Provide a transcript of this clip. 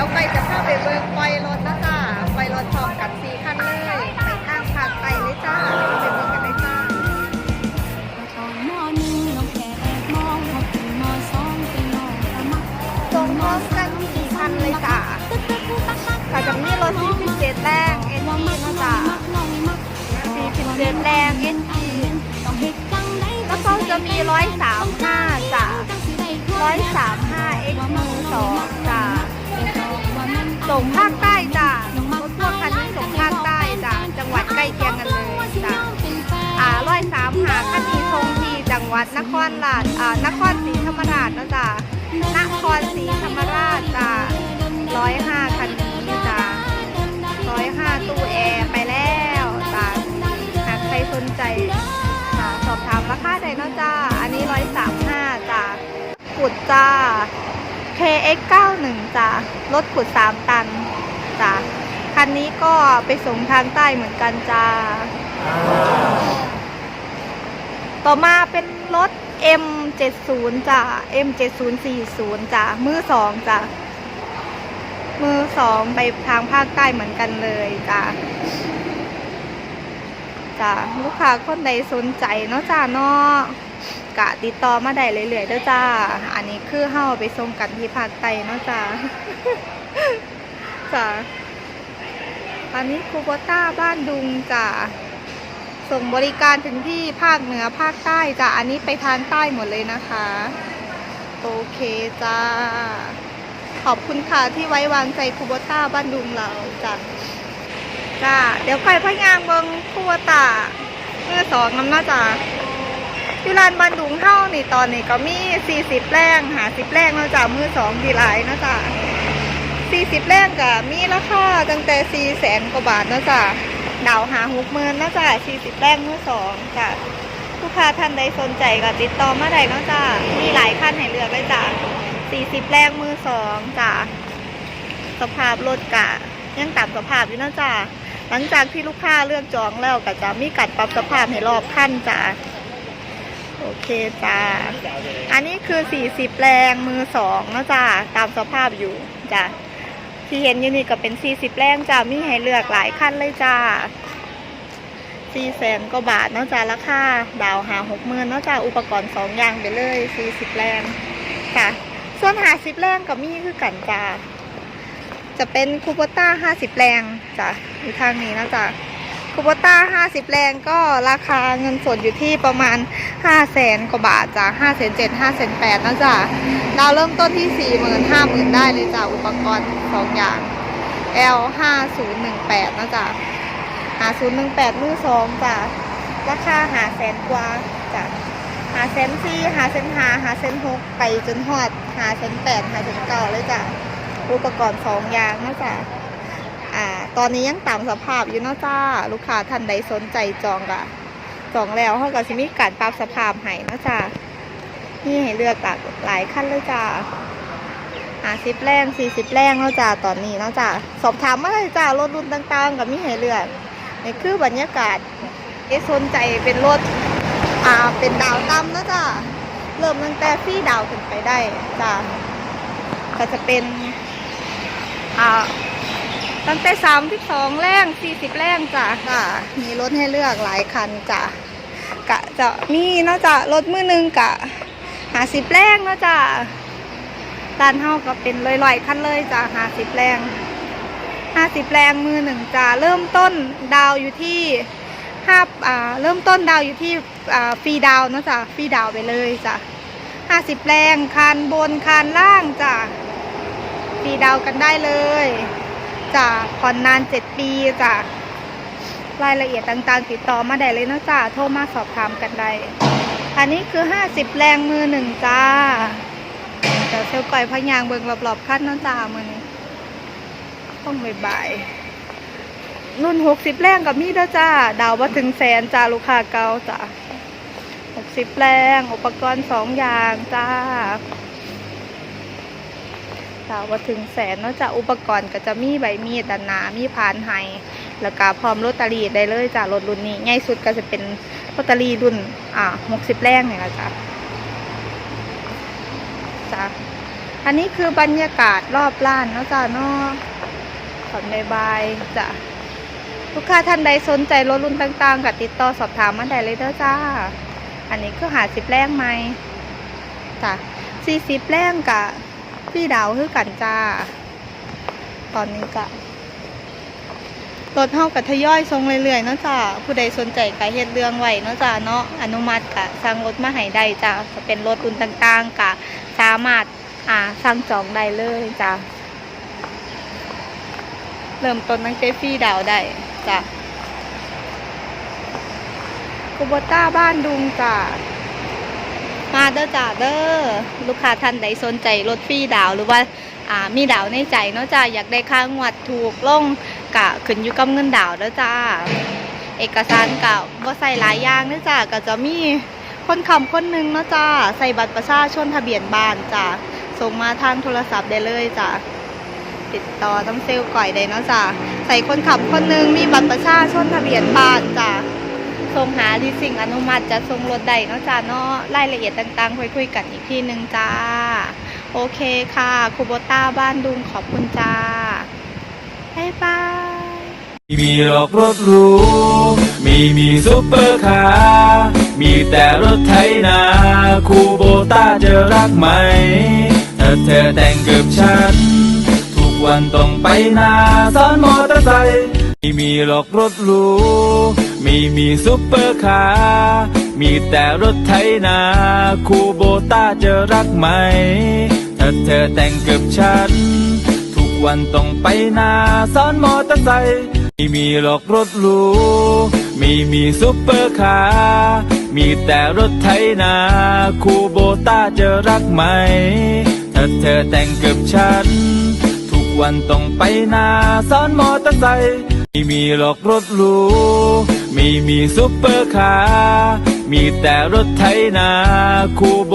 ดี๋ยวไปจะเข้าไปเบิกปล่อยรถนะจ้าปล่อยรถพร้อมกันสี่คันเลย ไปทางภาคใต้เลยจ้าไปเบิกกันเลยจ้าตอนมอหนึ่งน้องแค่แอบมองพอขึ้นมอสองไปนอนละมักส่งพร้อมกันสี่คันเลยจ้าก็จะมีรถที่สิบเจ็ดแรงเอ็นทีนะจ้าสี่สิบเจ็ดแรงเอ็นทีแล้วก็จะมีร้อยสามห้าจ้าร้อยสามห้าเอ็กซ์มือสองจ้า ส่งภาคใต้จ้ารถพวกคันนี้ส่งภาคใต้จ้าจังหวัดใกล้เคียงกันเลยจ้าอ่าร้อยสามหาคันนี้ทรงที่จังหวัดนครราชอ่านครศรีธรรมราชนะจ๊ะนครศรีธรรมราชจ้ะร้อยห้าคันนี้จ้ะร้อยห้าตู้แอร์ไปแล้วจ้ะหากใครสนใจจ้ะสอบถามราคาได้นะจ้ะอันนี้ร้อยสามห้าจ้ะขุดจ้า KX 91 จ้ะรถขุดสามตันจ้ะคันนี้ก็ไปส่งทางใต้เหมือนกันจ้า ต่อมาเป็นรถ M70 จ้ะ M7040 จ้ะ มือสองจ้ะ มือสองไปทางภาคใต้เหมือนกันเลยจ้ะ จ้ะ ลูกค้าคนใดสนใจเนาะจ้ะเนาะ กะติดต่อมาได้เรื่อยๆเด้อจ้า อันนี้คือเฮาไปส่งกันที่ภาคใต้เนาะจ้ะจ้ะอันนี้คูโบต้าบ้านดุงจ้ะส่งบริการถึงที่ภาคเหนือภาคใต้จ้ะอันนี้ไปทางใต้หมดเลยนะคะ โอเคจ้า ขอบคุณค่ะที่ไว้วางใจคูโบต้าบ้านดุงเราจ้ะจ้าเดี๋ยวไปพยางเบิงคูโบต้าเมื่อสองน้ำหน้าจ้ะที่ร้านบ้านดุงเท่านี่ตอนนี้ก็มี 40แรงหา10แรงแล้วจ้ะมือสองดีหลายนะจ้ะ40แรงก็มีราคาตั้งแต่ 4 แสนกว่าบาทนะจ้ะดาวหาหกหมื่นนะจ๊ะสี่สิบแต้มมือสองจ้ะลูกค้าท่านใดสนใจก็ติดต่อมาได้เนาะจ้ะมีหลายขั้นให้เลือกเลยจ้ะสี่สิบแรงมือสองจ้ะสภาพรถกะยังตามสภาพอยู่นะจ้ะหลังจากที่ลูกค้าเลือกจองแล้วก็จะมีการปรับสภาพให้รอบขั้นจ้ะ โอเคจ้ะอันนี้คือสี่สิบแรงมือสองนะจ้ะตามสภาพอยู่จ้ะที่เห็นอยู่นี่ก็เป็น40แรงจ้ามีให้เลือกหลายขั้นเลยจ้า4แสนกว่าบาทนะจ้าราคาดาวหาหกหมื่นนะจ้าอุปกรณ์สองอย่างไปเลย40แรงค่ะ ส่วนหาสิบแรงก็มีคือกันจ้าจะเป็นคูโบต้า50แรงจ้ะอยู่ทางนี้นะจ้ะ คูโบต้า 50 แรงก็ราคาเงินสดอยู่ที่ประมาณ 5 แสนกว่าบาทจ้ะ5แสน7 5แสน8นะจ้ะดาวเริ่มต้นที่ 40,000 50,000 ได้เลยจ้ะอุปกรณ์ 2 อย่าง L 5018นะจ้ะ5018มือสองจ้ะราคาหาแสนกว่าจ้ะหาแสนสี่หาแสนหาหาแสนหกไปจนฮอดหาแสนแปดหาแสนเก้าเลยจ้ะอุปกรณ์สองอย่างนะจ้ะ ตอนนี้ยังตามสภาพอยู่เนาะจ้า ลูกค้าท่านใดสนใจจองกะจองแล้วเขาก็จะมีการปรับสภาพให้เนาะจ้านี่ให้เลือกหลากหลายขั้นเลยจ้าหาสิบแรงสี่สิบแรงเนาะจ้าตอนนี้เนาะจ้าสอบถามมาเลยจ้ารถรุ่นต่างๆ กับมีให้เลือกนี่คือบรรยากาศเอะสนใจเป็นรถอ่าเป็นดาวต่ำเนาะจ้าเริ่มตั้งแต่ฟรีดาวขึ้นไปได้จ้าก็จะเป็นอ่า ตั้งแต่สามที่สองแรงสี่สิบแรงจ้ะค่ะ มีรถให้เลือกหลายคันจ้ะกะจะมีนาะจ้ะรถมือหนึ่งกะหาสิบแรงนาะจ้ะด้านเฮาก็เป็นลอยๆคันเลยจ้ะหาสิบแรงห้าสิบแรงมือหนึ่งจ้ะเริ่มต้นดาวอยู่ที่ห้าอ่าเริ่มต้นดาวอยู่ที่อ่าฟรีดาวนะจ้ะฟรีดาวไปเลยจ้ะห้าสิบแรงคันบนคันล่างจ้ะปีดาวกันได้เลย จ้ะผ่อนนานเจ็ดปีจ้ะรายละเอียดต่างๆ ติดต่อมาได้เลยนะจ้ะโทรมาสอบถามกันได้ อันนี้คือห้าสิบแรงมือหนึ่งจ้าเดี๋ยวเซลก่อยพยางเบิงรอบๆขั้นเนาะจ้ามือนี้ต้องบ่ายๆรุ่นหกสิบแรงกับมีด้อจ้า ดาวมาถึงแสนจ้าลูกค้าเก่าจ้ะหกสิบแรงอุปกรณ์สองอย่างจ้า จ้าว่าถึงแสนนอกจากอุปกรณ์ก็จะมีใบมีดด้านนามีพานไฮแล้วก็พร้อมลอตเตอรี่ได้เลยจ้ารถรุ่นนี้ง่ายสุดก็จะเป็นลอตเตอรี่รุ่นอ่าหกสิบแรงเนี่ยนะจ้ะจ้าอันนี้คือบรรยากาศรอบร้านนะจ้าเนาะตอนบายๆจ้ะลูกค้าท่านใดสนใจรถรุ่นต่างๆกับติดต่อสอบถามมาได้เลยเด้อจ้า อันนี้คือหาสิบแรงไหมจ้ะสี่สิบแรงกะ พี่ดาวคือกันจ้า ตอนนี้กะรถเฮากับทยอยทรงเรื่อยๆเนาะจ้าผู้ใดสนใจกะเฮ็ดเรื่องไหวเนาะจ้าเนาะอนุมัติกะสั่งรถมาให้ได้จ้าจะเป็นรถรุ่นต่างๆกะสามารถอ่าสั่งจองได้เลยจ้าเริ่มต้นตั้งแต่ฟรีดาวได้จ้าคูโบต้าบ้านดุงจ้า มาเด้อจ้าเด้อลูกค้าท่านใดสนใจรถฟรีดาวหรือว่าอ่ามีดาวในใจเนาะจ้าอยากได้ค่างวดถูกลงกะขึ้นอยู่กับเงินดาวเด้อจ้า เอกสารกับว่าใส่หลายอย่างเด้อจ้าก็จะมีคนคำคนหนึงเนาะจ้าใส่บัตรประชาชนทะเบียนบ้านจ้าส่งมาทางโทรศัพท์ได้เลยจ้าติดต่อต้องเซลล์ก่อยได้เนาะจ้าใส่คนขับคนหนึงมีบัตรประชาชนทะเบียนบ้านจ้า ส่งหาลีสิ่งอนุมัติจะส่งรถได้เนาะจ้าเนาะรายละเอียดต่างๆคุยคุยกันอีกทีหนึ่งจ้า โอเคค่ะคูโบต้าบ้านดุงขอบคุณจ้าบ๊ายบายมีหรอกรถรูมีมีซุปเปอร์คาร์มีแต่รถไถนาคูโบต้าจะรักไหมถ้าเธอแต่งเกับฉัน ทุกวันต้องไปนาซ้อนมอเตอร์ไซค์มีมีหรอกรถห รูมีมีซุปเปอร์คาร์มีแต่รถไถนาคูโบต้าจะรักไหม ถ้าเธอแต่งกับฉัน ทุกวันต้องไปนาซ้อนมอเตอร์ไซค์ไม่มีหรอกรถหรูมีมีซุปเปอร์คาร์มีแต่รถไถนาคูโบต้าจะรักไหม ถ้าเธอแต่งกับฉัน ทุกวันต้องไปนาซ้อนมอเตอร์ไซค์ไม่มีหรอกรถหรู ไม่มีซุปเปอร์คาร์มีแต่รถไถนาคูโบ